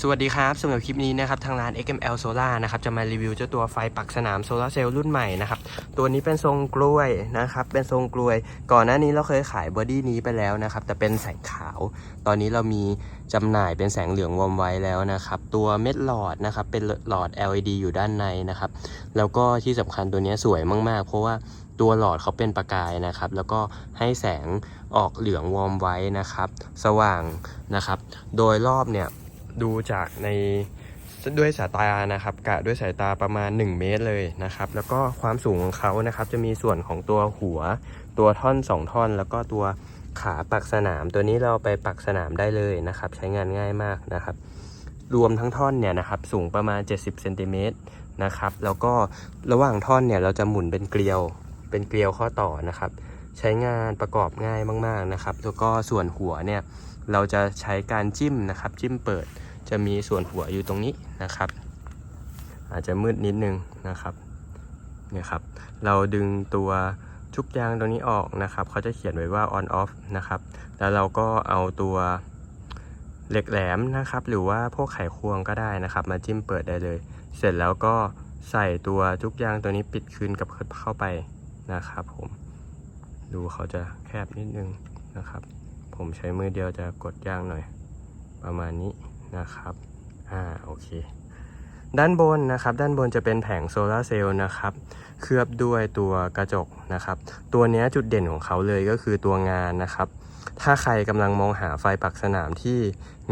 สวัสดีครับสำหรับคลิปนี้นะครับทางร้าน XML Solar นะครับจะมารีวิวเจ้าตัวไฟปักสนามโซลาร์เซลล์รุ่นใหม่นะครับตัวนี้เป็นทรงกล้วยนะครับเป็นทรงกล้วย ก่อนหน้านี้เราเคยขายบอดี้นี้ไปแล้วนะครับแต่เป็นแสงขาว ตอนนี้เรามีจำหน่ายเป็นแสงเหลืองวอมไว้แล้วนะครับตัวเม็ดหลอดนะครับเป็นหลอด LED อยู่ด้านในนะครับแล้วก็ที่สำคัญตัวนี้สวยมาก ๆ เพราะว่าตัวหลอดเขาเป็นประกายนะครับ แล้วก็ให้แสงออกเหลืองวอมไว้นะครับ สว่างนะครับ โดยรอบเนี่ย ดูจากในด้วยสายตานะครับกะด้วยสายตาประมาณ 1 เมตรเลยนะครับ แล้วก็ความสูงของเขานะครับ จะมีส่วนของตัวหัว ตัวท่อน 2 ท่อน แล้วก็ตัวขาปักสนาม ตัวนี้เราไปปักสนามได้เลยนะครับ ใช้งานง่ายมากนะครับ รวมทั้งท่อนเนี่ยนะครับ สูงประมาณ 70เซนติเมตรนะครับ แล้วก็ระหว่างท่อนเนี่ยเราจะหมุนเป็นเกลียว เป็นเกลียวข้อต่อนะครับ ใช้งานประกอบง่ายมาก ๆนะครับ แล้วก็ส่วนหัวเนี่ยเราจะใช้การจิ้มนะครับ จิ้มเปิดจะมีส่วนหัวอยู่ตรงนี้นะครับ อาจจะมืดนิดนึงนะครับเนี่ยครับ เราดึงตัวชุบยางตรงนี้ออกนะครับ เขาจะเขียนไว้ว่า on off นะครับ แล้วเราก็เอาตัวเหล็กแหลมนะครับ หรือว่าพวกไขควงก็ได้นะครับ มาจิ้มเปิดได้เลย เสร็จแล้วก็ใส่ตัวจุกยางตัวนี้ปิดคืนกับเข้าไปนะครับผม ดูเขาจะแคบนิดนึงนะครับ ผมใช้มือเดียวจะกดยางหน่อย ประมาณนี้นะครับอ่าโอเค ด้านบนนะครับ ด้านบนจะเป็นแผงโซลาร์เซลล์นะครับ เคลือบด้วยตัวกระจกนะครับ ตัวนี้จุดเด่นของเขาเลยก็คือตัวงานนะครับ ถ้าใครกำลังมองหาไฟปักสนามที่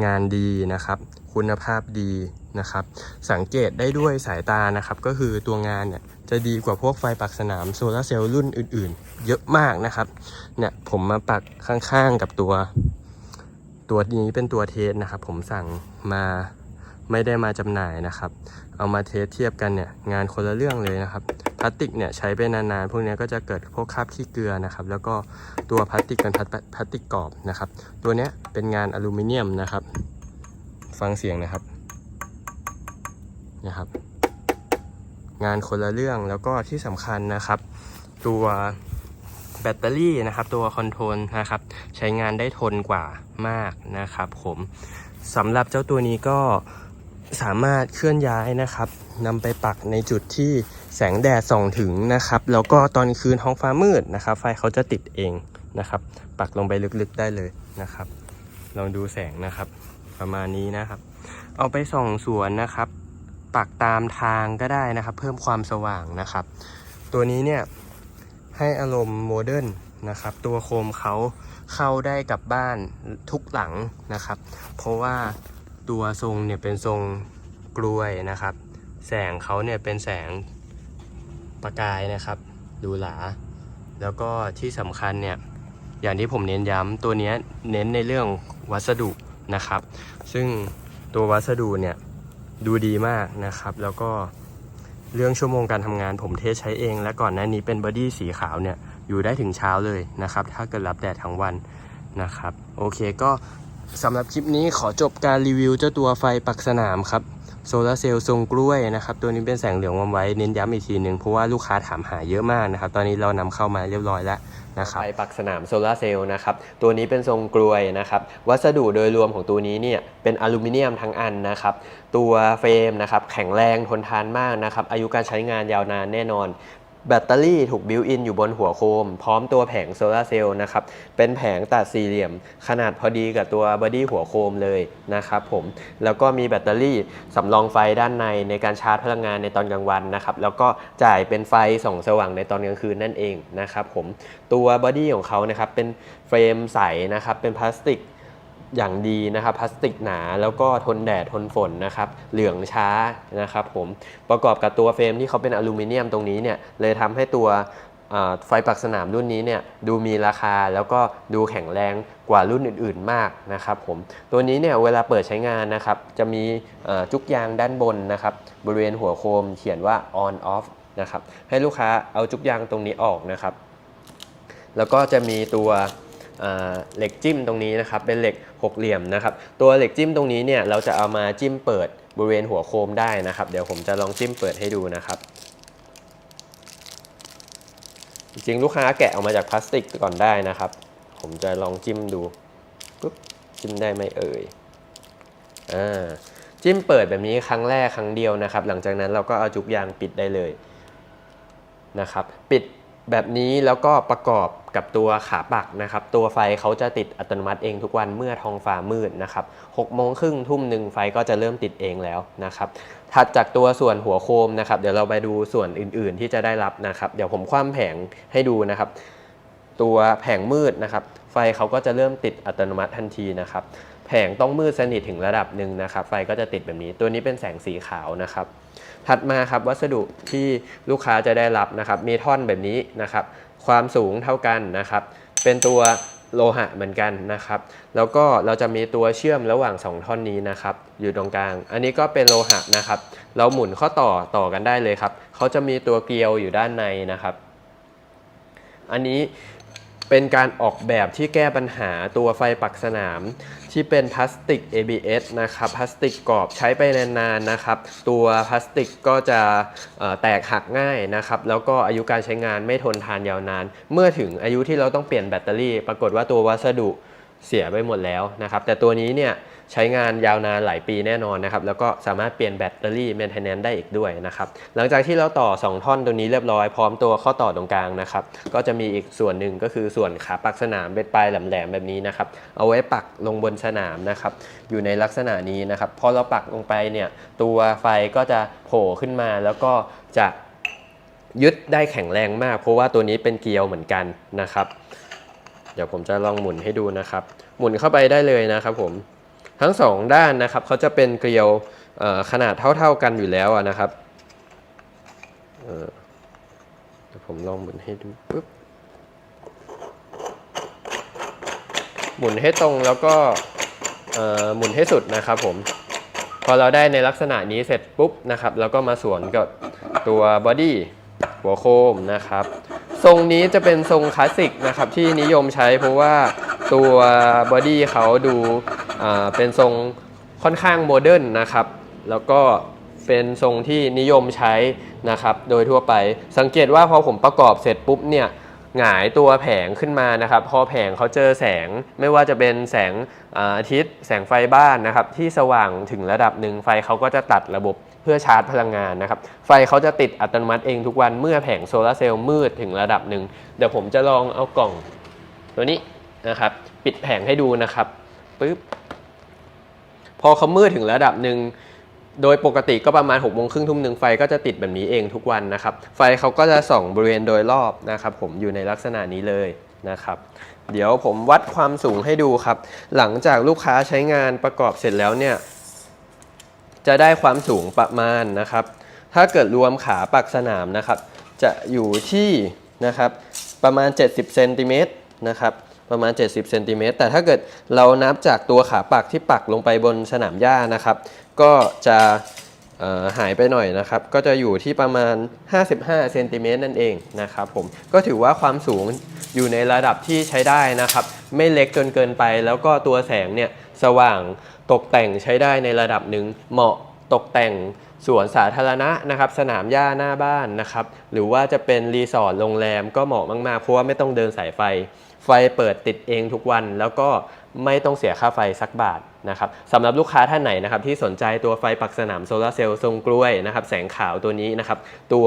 งานดีนะครับ คุณภาพดี นะครับ สังเกตได้ด้วยสายตานะครับ ก็คือตัวงานเนี่ยจะดีกว่าพวกไฟปักสนามโซลาเซลล์รุ่นอื่นๆ เยอะมากนะครับ เนี่ยผมมาปักข้างๆกับตัว ตัวนี้เป็นตัวเทสนะครับ ผมสั่งมาไม่ได้มาจำหน่ายนะครับ เอามาเทสเทียบกันเนี่ยงานคนละเรื่องเลยนะครับ พลาสติกเนี่ยใช้ไปนานๆ พวกนี้ก็จะเกิดพวกคราบขี้เกลือนะครับ แล้วก็ตัวพลาสติกเป็นพลาสพลาสติกกรอบนะครับ ตัวเนี้ยเป็นงานอลูมิเนียมนะครับ ฟังเสียงนะครับ นะครับ งานคนละเรื่องแล้วก็ที่สำคัญนะครับ ตัวแบตเตอรี่นะครับ ตัวคอนโทรลนะครับ ใช้งานได้ทนกว่ามากนะครับ ผมสำหรับเจ้าตัวนี้ก็สามารถเคลื่อนย้ายนะครับนำไปปักในจุดที่แสงแดดส่องถึงนะครับ แล้วก็ตอนคืนท้องฟ้ามืดนะครับ ไฟเขาจะติดเองนะครับ ปักลงไปลึกๆได้เลยนะครับ ลองดูแสงนะครับ ประมาณนี้นะครับ เอาไปส่องสวนนะครับ ปักตามทางก็ได้นะครับ เพิ่มความสว่างนะครับ ตัวนี้เนี่ยให้อารมณ์โมเดิร์นนะครับ ตัวโคมเขาเข้าได้กับบ้านทุกหลังนะครับ เพราะว่าตัวทรงเนี่ยเป็นทรงกลวยนะครับ แสงเขาเนี่ยเป็นแสงประกายนะครับ ดูหลา แล้วก็ที่สำคัญเนี่ยอย่างที่ผมเน้นย้ำตัวนี้เน้นในเรื่องวัสดุนะครับ ซึ่งตัววัสดุเนี่ย ดูดีมากนะครับ แล้วก็เรื่องชั่วโมงการทำงานผมเทสใช้เอง และก่อนหน้านี้เป็นบอดี้สีขาวเนี่ย อยู่ได้ถึงเช้าเลยนะครับ ถ้าเกิดรับแดดทั้งวันนะครับ โอเคก็สำหรับคลิปนี้ขอจบการรีวิวเจ้าตัวไฟปักสนามครับโซลาร์เซลล์ทรงกล้วยนะครับ ตัวนี้เป็นแสงเหลืองวอมไว้เน้นย้ำอีกทีหนึ่งเพราะว่าลูกค้าถามหาเยอะมากนะครับ ตอนนี้เรานำเข้ามาเรียบร้อยแล้ว นะครับไฟปักสนามโซลาเซลล์นะครับตัวนี้เป็นทรงกลวยนะครับวัสดุโดยรวมของตัวนี้เนี่ยเป็นอลูมิเนียมทั้งอันนะครับตัวเฟรมนะครับแข็งแรงทนทานมากนะครับอายุการใช้งานยาวนานแน่นอน แบตเตอรี่ถูกบิวอินอยู่บนหัวโคม พร้อมตัวแผงโซลาร์เซลล์นะครับ เป็นแผงตัดสี่เหลี่ยม ขนาดพอดีกับตัวบอดี้หัวโคมเลยนะครับผม แล้วก็มีแบตเตอรี่สำรองไฟด้านในในการชาร์จพลังงานในตอนกลางวันนะครับ แล้วก็จ่ายเป็นไฟส่องสว่างในตอนกลางคืนนั่นเองนะครับผม ตัวบอดี้ของเขานะครับเป็นเฟรมใสนะครับ เป็นพลาสติก อย่างดีนะครับพลาสติกหนาแล้วก็ทนแดดทนฝนนะครับเหลืองช้านะครับผมประกอบกับตัวเฟรมที่เขาเป็นอลูมิเนียมตรงนี้เนี่ยเลยทำให้ตัวไฟปักสนามรุ่นนี้เนี่ยดูมีราคาแล้วก็ดูแข็งแรงกว่ารุ่นอื่น ๆ มากนะครับผมตัวนี้เนี่ยเวลาเปิดใช้งานนะครับจะมีจุกยางด้านบนนะครับบริเวณหัวโคมเขียนว่า on off นะครับให้ลูกค้าเอาจุกยางตรงนี้ออกนะครับ แล้วก็จะมีตัว เหล็กจิ้มตรงนี้นะครับเป็นเหล็กหกเหลี่ยมนะครับตัวเหล็กจิ้มตรงนี้เนี่ยเราจะเอามาจิ้มเปิดบริเวณหัวโคมได้นะครับ เดี๋ยวผมจะลองจิ้มเปิดให้ดูนะครับ จริงลูกค้าแกะออกมาจากพลาสติกก่อนได้นะครับ ผมจะลองจิ้มดูปุ๊บจิ้มได้ไหมเอ่ยอ่าจิ้มเปิดแบบนี้ครั้งแรกครั้งเดียวนะครับ หลังจากนั้นเราก็เอาจุกยางปิดได้เลยนะครับ ปิด แบบนี้แล้วก็ประกอบกับตัวขาปักนะครับ ตัวไฟเขาจะติดอัตโนมัติเองทุกวันเมื่อท้องฟ้ามืดนะครับหกโมงครึ่งทุ่มหนึ่งไฟก็จะเริ่มติดเองแล้วนะครับ ถัดจากตัวส่วนหัวโคมนะครับ เดี๋ยวเราไปดูส่วนอื่นๆที่จะได้รับนะครับ เดี๋ยวผมคว่ำแผงให้ดูนะครับ ตัวแผงมืดนะครับ ไฟเขาก็จะเริ่มติดอัตโนมัติทันทีนะครับ แผงต้องมืดสนิทถึงระดับหนึ่งนะครับ ไฟก็จะติดแบบนี้ ตัวนี้เป็นแสงสีขาวนะครับ ถัดมาครับวัสดุที่ลูกค้าจะได้รับนะครับ มีท่อนแบบนี้นะครับ ความสูงเท่ากันนะครับ เป็นตัวโลหะเหมือนกันนะครับ แล้วก็เราจะมีตัวเชื่อมระหว่าง 2 ท่อนนี้นะครับ อยู่ตรงกลาง อันนี้ก็เป็นโลหะนะครับ เราหมุนข้อต่อต่อกันได้เลยครับ เขาจะมีตัวเกลียวอยู่ด้านในนะครับ อันนี้ เป็นการออกแบบที่แก้ปัญหาตัวไฟปักสนาม ที่เป็นพลาสติก ABS นะครับพลาสติกกรอบใช้ไปนานๆนะครับ ตัวพลาสติกก็จะแตกหักง่ายนะครับแล้วก็อายุการใช้งานไม่ทนทานยาวนาน เมื่อถึงอายุที่เราต้องเปลี่ยนแบตเตอรี่ ปรากฏว่าตัววัสดุเสียไปหมดแล้วนะครับ แต่ตัวนี้เนี่ย ใช้งานยาวนานหลายปีแน่นอนนะครับ แล้วก็สามารถเปลี่ยนแบตเตอรี่เมนเทนแนนได้อีกด้วยนะครับ หลังจากที่เราต่อ 2 ท่อนตัวนี้เรียบร้อยพร้อมตัวข้อต่อตรงกลางนะครับ ก็จะมีอีกส่วนหนึ่งก็คือส่วนขาปักสนามเป็นปลายแหลมๆแบบนี้นะครับ เอาไว้ปักลงบนสนามนะครับ อยู่ในลักษณะนี้นะครับพอเราปักลงไปเนี่ยตัวไฟก็จะโผล่ขึ้นมาแล้วก็จะยึดได้แข็งแรงมาก เพราะว่าตัวนี้เป็นเกลียวเหมือนกันนะครับ เดี๋ยวผมจะลองหมุนให้ดูนะครับ หมุนเข้าไปได้เลยนะครับผม ทั้งสองด้านนะครับเขาจะเป็นเกลียวขนาดเท่า ๆกันอยู่แล้วนะครับเดี๋ยวผมลองหมุนให้ดูปุ๊บหมุนให้ตรงแล้วก็หมุนให้สุดนะครับผมพอเราได้ในลักษณะนี้เสร็จปุ๊บนะครับแล้วก็มาสวนกับตัวบอดี้หัวโคมนะครับ ทรงนี้จะเป็นทรงคลาสสิกนะครับที่นิยมใช้เพราะว่าตัวบอดี้เขาดู เป็นทรงค่อนข้างโมเดิร์นนะครับ แล้วก็เป็นทรงที่นิยมใช้นะครับ โดยทั่วไปสังเกตว่าพอผมประกอบเสร็จปุ๊บเนี่ยหงายตัวแผงขึ้นมานะครับ พอแผงเขาเจอแสงไม่ว่าจะเป็นแสงอาทิตย์ แสงไฟบ้านนะครับ ที่สว่างถึงระดับหนึ่งไฟเขาก็จะตัดระบบเพื่อชาร์จพลังงานนะครับ ไฟเขาจะติดอัตโนมัติเองทุกวันเมื่อแผงโซลาร์เซลล์มืดถึงระดับหนึ่งเดี๋ยวผมจะลองเอากล่อง ตัวนี้นะครับ ปิดแผงให้ดูนะครับปึ๊บ พอเขามืดถึงระดับหนึ่งโดยปกติก็ประมาณ6กโมงครึ่งทุ่มหนึ่งไฟก็จะติดแบบนี้เองทุกวันนะครับ ไฟเขาก็จะส่องบริเวณโดยรอบนะครับ ผมอยู่ในลักษณะนี้เลยนะครับ เดี๋ยวผมวัดความสูงให้ดูครับ หลังจากลูกค้าใช้งานประกอบเสร็จแล้วเนี่ย จะได้ความสูงประมาณนะครับ ถ้าเกิดรวมขาปักสนามนะครับ จะอยู่ที่นะครับประมาณ 70เซนติเมตรนะครับ ประมาณ 70เซนติเมตรแต่ถ้าเกิดเรานับจากตัวขาปักที่ปักลงไปบนสนามหญ้านะครับ ก็จะหายไปหน่อยนะครับ ก็จะอยู่ที่ประมาณ 55เซนติเมตรนั่นเองนะครับผมก็ถือว่าความสูงอยู่ในระดับที่ใช้ได้นะครับ ไม่เล็กจนเกินไป แล้วก็ตัวแสงเนี่ยสว่างตกแต่งใช้ได้ในระดับหนึ่งเหมาะตกแต่งสวนสาธารณะนะครับสนามหญ้าหน้าบ้านนะครับ หรือว่าจะเป็นรีสอร์ทโรงแรมก็เหมาะมากๆเพราะว่าไม่ต้องเดินสายไฟ ไฟเปิดติดเองทุกวัน แล้วก็ไม่ต้องเสียค่าไฟสักบาทนะครับสำหรับลูกค้าท่านไหนนะครับที่สนใจตัวไฟปักสนามโซลาร์เซลล์ทรงกล้วยนะครับแสงขาวตัวนี้นะครับตัว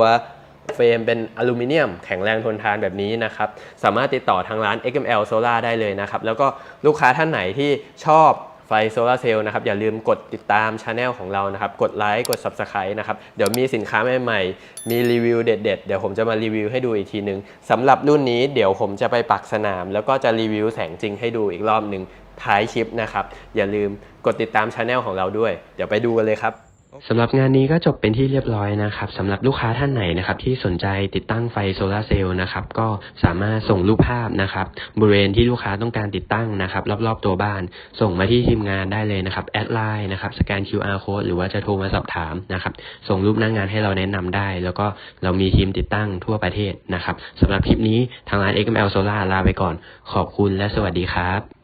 เฟรมเป็นอลูมิเนียมแข็งแรงทนทานแบบนี้นะครับ สามารถติดต่อทางร้าน XML Solar ได้เลยนะครับ แล้วก็ลูกค้าท่านไหนที่ชอบ ฟโซลาร์เซลล์นะครับอย่าลืมกดติดตามช anel ของเรานะครับ กดไลค์กด Subscribe นะครับ เดี๋ยวมีสินค้าใหม่ๆ มีรีวิวเด็ดๆ เดี๋ยวผมจะมารีวิวให้ดูอีกทีนึงสำหรับรุ่นนี้เดี๋ยวผมจะไปปักสนาม แล้วก็จะรีวิวแสงจริงให้ดูอีกรอบหนึ่งท้ายคลิปนะครับ อย่าลืมกดติดตามช anel ของเราด้วย เดี๋ยวไปดูกันเลยครับ สำหรับงานนี้ก็จบเป็นที่เรียบร้อยนะครับสำหรับลูกค้าท่านไหนนะครับที่สนใจติดตั้งไฟโซลาร์เซลล์นะครับก็สามารถส่งรูปภาพนะครับบริเวณที่ลูกค้าต้องการติดตั้งนะครับรอบๆตัวบ้าน ส่งมาที่ทีมงานได้เลยนะครับแอดไลน์นะครับสแกน QR code หรือว่าจะโทรมาสอบถามนะครับส่งรูปหน้างงานให้เราแนะนำได้ แล้วก็เรามีทีมติดตั้งทั่วประเทศนะครับสำหรับคลิปนี้ทางร้าน XML Solar ลาไปก่อน ขอบคุณและสวัสดีครับ